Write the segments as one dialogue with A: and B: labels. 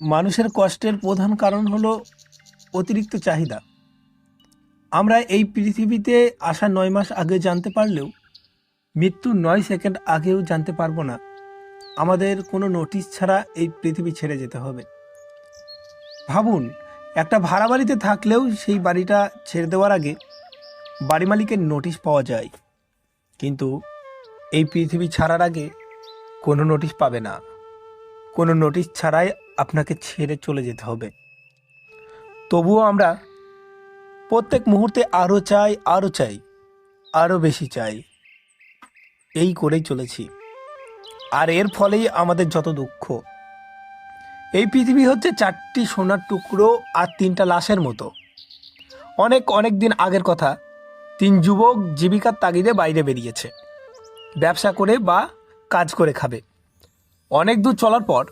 A: মানুষের কষ্টের প্রধান কারণ হলো অতিরিক্ত চাহিদা। আমরা এই পৃথিবীতে আসা নয় মাস আগে জানতে পারলেও, মৃত্যু নয় সেকেন্ড আগেও জানতে পারব না। আমাদের কোনো নোটিশ ছাড়া এই পৃথিবী ছেড়ে যেতে হবে। ভাবুন, একটা ভাড়া বাড়িতে থাকলেও সেই বাড়িটা ছেড়ে দেওয়ার আগে বাড়ি মালিকের নোটিশ পাওয়া যায়। কিন্তু এই পৃথিবী ছাড়ার আগে কোনো নোটিশ পাবে না। কোনো নোটিশ ছাড়াই আপনাকে ছেড়ে চলে যেতে হবে। তবুও আমরা প্রত্যেক মুহূর্তে আরও চাই আরও চাই আরও বেশি চাই। এই করেই চলেছি। আর এর ফলেই আমাদের যত দুঃখ। এই পৃথিবী হচ্ছে চারটি সোনার টুকরো আর তিনটা লাশের মতো। অনেক অনেক দিন আগের কথা, তিন যুবক জীবিকার তাগিদে বাইরে বেরিয়েছে। ব্যবসা করে বা কাজ করে খাবে। অনেক দূর চলার পর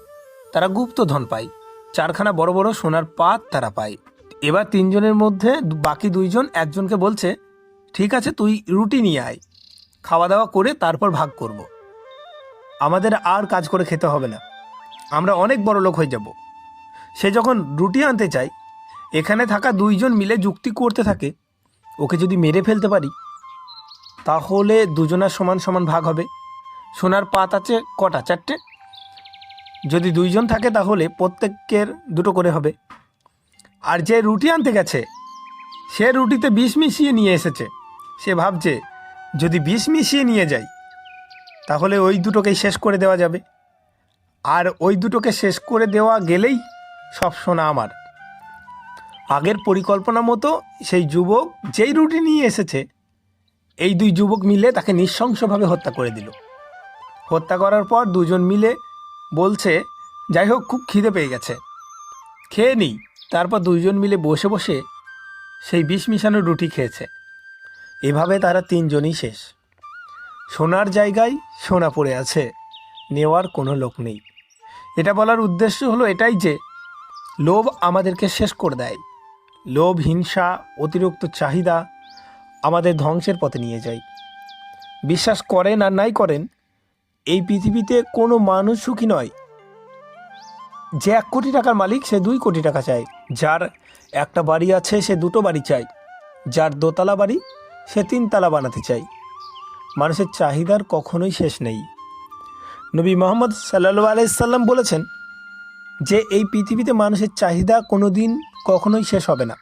A: তারা গুপ্তধন পায়। চারখানা বড় বড় সোনার পাত তারা পায়। এবার তিনজনের মধ্যে বাকি দুইজন একজনকে বলছে, ঠিক আছে, তুই রুটি নিয়ে আয়। খাওয়া দাওয়া করে তারপর ভাগ করব। আমাদের আর কাজ করে খেতে হবে না। আমরা অনেক বড় লোক হয়ে যাব। সে যখন রুটি আনতে চায়, এখানে থাকা দুইজন মিলে যুক্তি করতে থাকে, ওকে যদি মেরে ফেলতে পারি, তাহলে দুজনের সমান সমান ভাগ হবে। সোনার পাত আছে কটা? চারটে? যদি দুইজন থাকে তাহলে প্রত্যেকের দুটো করে হবে। আর যে রুটি আনতে গেছে, সে রুটিতে বিষ মিশিয়ে নিয়ে এসেছে। সে ভাবছে, যদি বিষ মিশিয়ে নিয়ে যাই, তাহলে ওই দুটোকেই শেষ করে দেওয়া যাবে। আর ওই দুটোকে শেষ করে দেওয়া গেলেই সব সোনা আমার। আগের পরিকল্পনা মতো সেই যুবক যেই রুটি নিয়ে এসেছে, এই দুই যুবক মিলে তাকে নৃশংসভাবে হত্যা করে দিল। হত্যা করার পর দুজন মিলে বলছে, যাই হোক, খুব খিদে পেয়ে গেছে। খেয়ে নিই। তারপর দুইজন মিলে বসে বসে সেই বিষ মিশানো রুটি খেয়েছে। এভাবে তারা তিনজনই শেষ। সোনার জায়গায় সোনা পড়ে আছে, নেওয়ার কোনো লোক নেই। এটা বলার উদ্দেশ্য হলো এটাই যে, লোভ আমাদেরকে শেষ করে দেয়। লোভ, হিংসা, অতিরিক্ত চাহিদা আমাদের ধ্বংসের পথে নিয়ে যায়। বিশ্বাস করেন আর নাই করেন এই পৃথিবীতে কোনো মানুষ সুখী নয়। যে এক কোটি টাকার মালিক, সে দুই কোটি টাকা চায়। যার একটা বাড়ি আছে, সে দুটো বাড়ি চায়। যার দোতলা বাড়ি, সে তিনতলা বানাতে চায়। মানুষের চাহিদার কখনোই শেষ নেই। নবী মোহাম্মদ সাল্লু আলাইসাল্লাম বলেছেন যে, এই পৃথিবীতে মানুষের চাহিদা কোনো দিন কখনোই শেষ হবে না।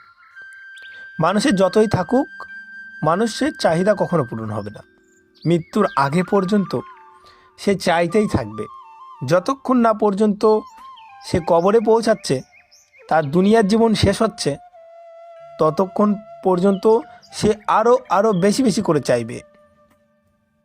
A: মানুষের যতই থাকুক, মানুষের চাহিদা কখনো পূরণ হবে না। মৃত্যুর আগে পর্যন্ত সে চাইতেই থাকবে। যতক্ষণ না পর্যন্ত সে কবরে পৌঁছাচ্ছে, তার দুনিয়ার জীবন শেষ হচ্ছে, ততক্ষণ পর্যন্ত সে আরও আরও বেশি বেশি করে চাইবে।